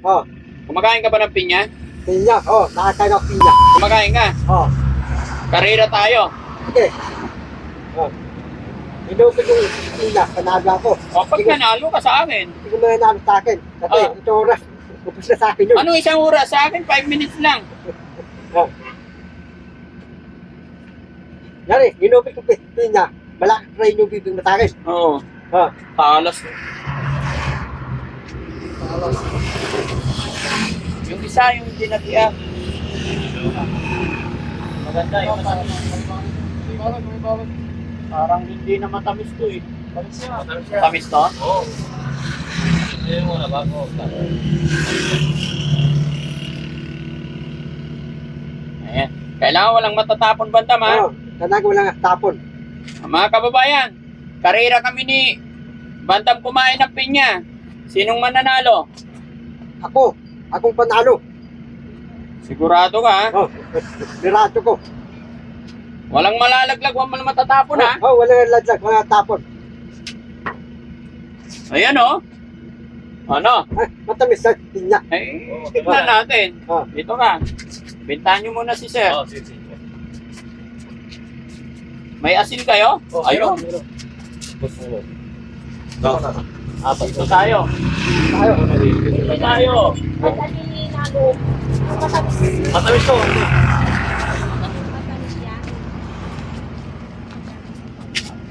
Oh, Kumakain ka ba ng pinya? pinya. Oh, nakakain ako pinya. Kumakain ka. Oh, Karera tayo. sige. Oh. Inupin yung pinya, panalo ako. O pag nanalo ka sa akin. Hindi ko mananalo sa akin. Kasi Ah. ito oras, upos na sa akin yun. Ano isang oras sa akin? 5 minutes lang. Oh. Yari, inupin ko pi- pinya. Malaki pa rin yung bibig akin. Oo. Oh. Talas. Yung isa, yung dinatiya. Maganda yung Parang hindi na matamis to eh. Tamis to? Oo. Hindi mo na bago. Ayan. Kailangan walang matatapon bantam ha. Oh, tanag mo lang ang tapon. Mga kababayan, karera kami ni Bantam kumain ng pinya. Sinong mananalo? Ako, akong panalo. Sigurado ka ha? Oh, birato ko. Walang malalaglag, walang matatapon ha? Oh, wala nang ladlag, wala tapon. Ayan oh. Ano? Ay, matamis sa pinya. Eh, tignan natin. Oh. Dito ka. Bintahan nyo muna si Sir. Oo, sige, sige. May asin kayo? Oh, Ayun. Gusto mo. Apat na tayo. Tayo. Dito tayo. Matamis. To.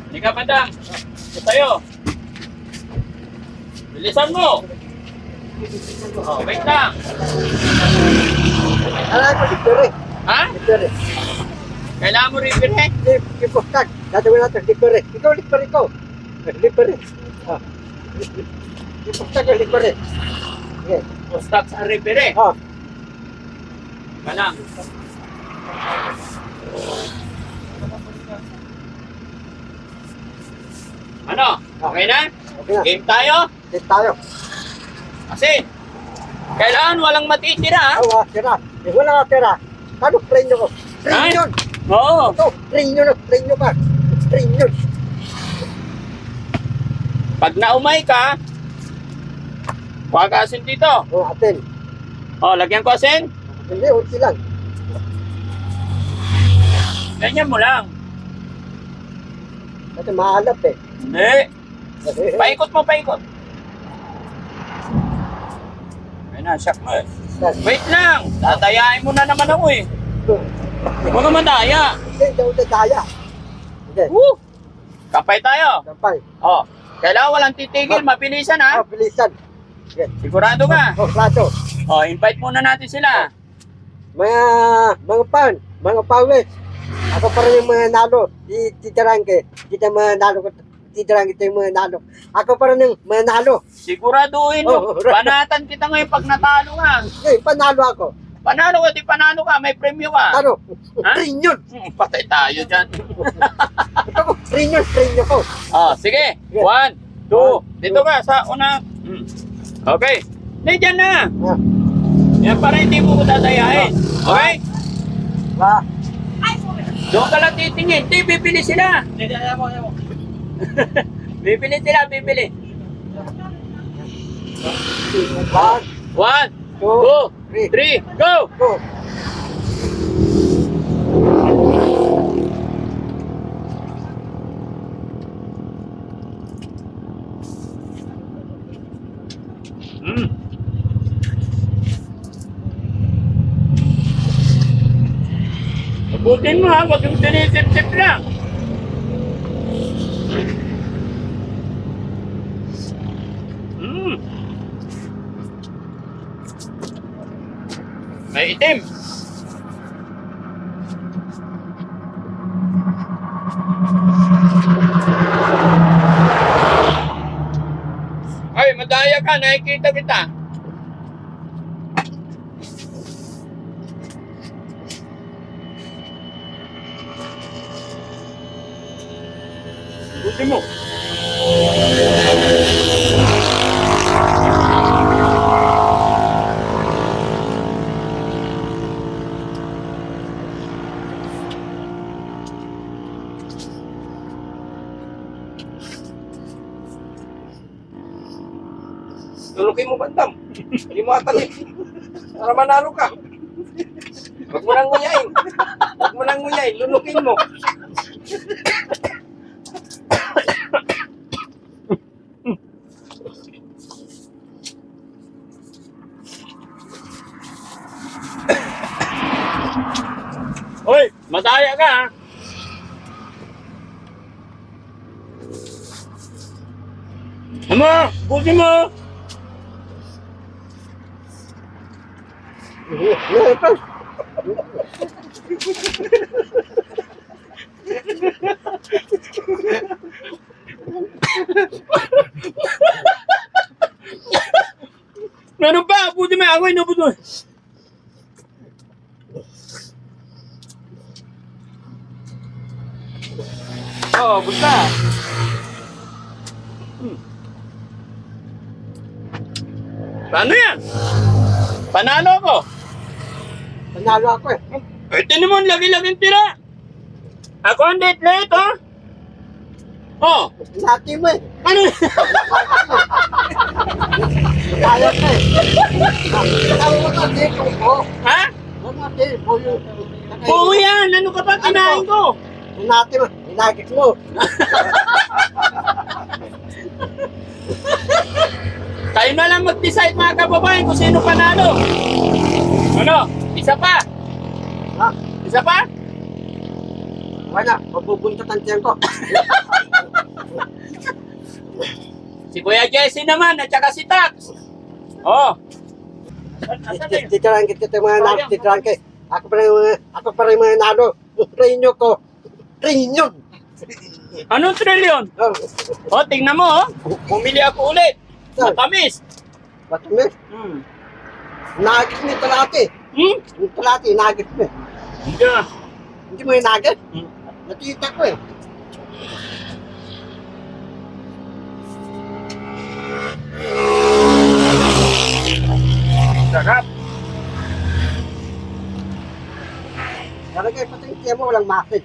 Hindi ka padang. Ito tayo. Bilisan mo. Oh, wait lang. Alam ko, libre. Ha? Libre. Kailangan mo rin eh. Lip, lipostag. Gagawin natin, libre. Ikaw, libre ko. Libre. Ah. Lipostag ko, libre. Okay. Stock sa referee. Oh, Ka lang. Ano? Okay na? okay na. Game tayo? Dito tayo. Kasi, kailangan walang matitira. ha? Ah, tira. Eh, wala nga tira. Ano, prenyo ko? Ay. Prenyo. Oo. Ito, prenyo na, prenyo ka. Prenyo. Pag naumay ka, kuha ka asin dito. Oh, atin. O, lagyan ko asin. Hindi, unti lang. Ganyan mo lang. Kasi mahalap eh. Hindi. Paikot mo, paikot. Ayun na, shock mo eh. Wait lang. Tatayain mo na naman ako eh. Huwag ka madaya. Hindi, hindi ako. Hindi, Woo! Kapay tayo. kampay. Oh, kailangan walang titigil, mabilisan ha. bilisan. Sige. Sigurado ka. Oh, plato. Oh, invite muna natin sila. Mga, mga pan, mga pawis. Ako pa rin yung mga nalo. Di, titirangke. Di tayo mga nalo. Titirangke tayo yung mga nalo. Ako pa rin yung mga nalo. Siguraduhin mo. Oh, right. Banatan kita ngayon pag natalo ka. Eh, panalo ako. Panalo ka, di panalo ka, may premyo ka. Ano? Ha? Trinyon. Hmm, patay tayo dyan. Ito ko, trinyon, trinyon ko. oh, sige. Sige. One, two. One, Dito two. ka sa una. Hmm. Okay. Hindi, dyan na. Ah, Yan para hindi mo ko tatayain. Okay? ah, Doon ka lang titingin. Hindi, bibili sila. Hindi, ayaw mo, ayaw mo. Bibili sila, bibili. one, One, two, two, three, three, go! go. Mm. Abutin mo ha, huwag yung tinisip-sip lang. Mm. May itim. Ay, madaya ka, nakikita kita. Buti mo. Tulukin mo bantam. Hindi mo atanin. Para manalo ka. Huwag mo nang nguyain. Huwag mo nang nguyain. Lunukin mo. Hoy, madaya ka ha. Ama, buti mo. Meron pa, buti may away na buto. Oo, oh, buta. Hmm. Paano yan? Panalo ko. Panalo ako eh. Tinan mo, ang lagi-laging tira. Ako ang late-late, oh. Oh, Nati mo eh. ano? Kaya ka eh. Tama mo ka dito ko. ha? Ano nga dito yung... Oo yan, ano ka pa kinain ko? Nati mo. Inagit mo. Tayo na lang mag-decide mga kababayan kung sino panalo. Ano? Isa pa? Ha? Isa pa? Wala. Mabubuntot ang tiyan ko. Si Kuya Jesse naman at saka si Tax. Oh. Yun? Titiran kita mga nalo. Titiran ka. Ako pa rin mga... Ako pa rin mga nalo. Trinyo ko. Trinyo. Anong trilyon? Oh. Oh, tingnan mo, oh. Bumili ako ulit. Matamis. Matamis. Hmm. Mo yung talati. Hmm? Yung talati, nagit mo eh. Hindi na. Hindi mo yung nagit. Hmm. Nakita ko eh. Sarap. Talaga pati yung tiyan mo walang masid.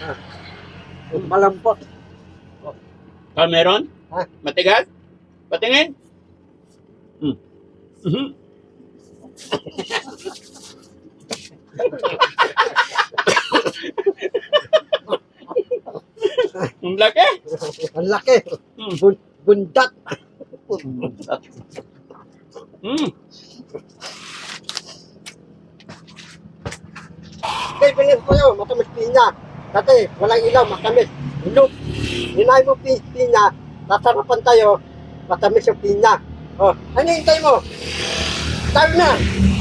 Ah. Malambot. Ah, meron? Ha? Matigas? Patingin? Hmm. Mhm. Ang laki. Ang laki. Hmm. Bun bundat. Hmm. Kaya pinis ko yun, matamis pinya. Dati, walang ilaw, matamis. Ilog. Hinay mo pi pinya, sasarapan tayo, matamis yung pinya. Oh, ano hintay mo? Tayo na.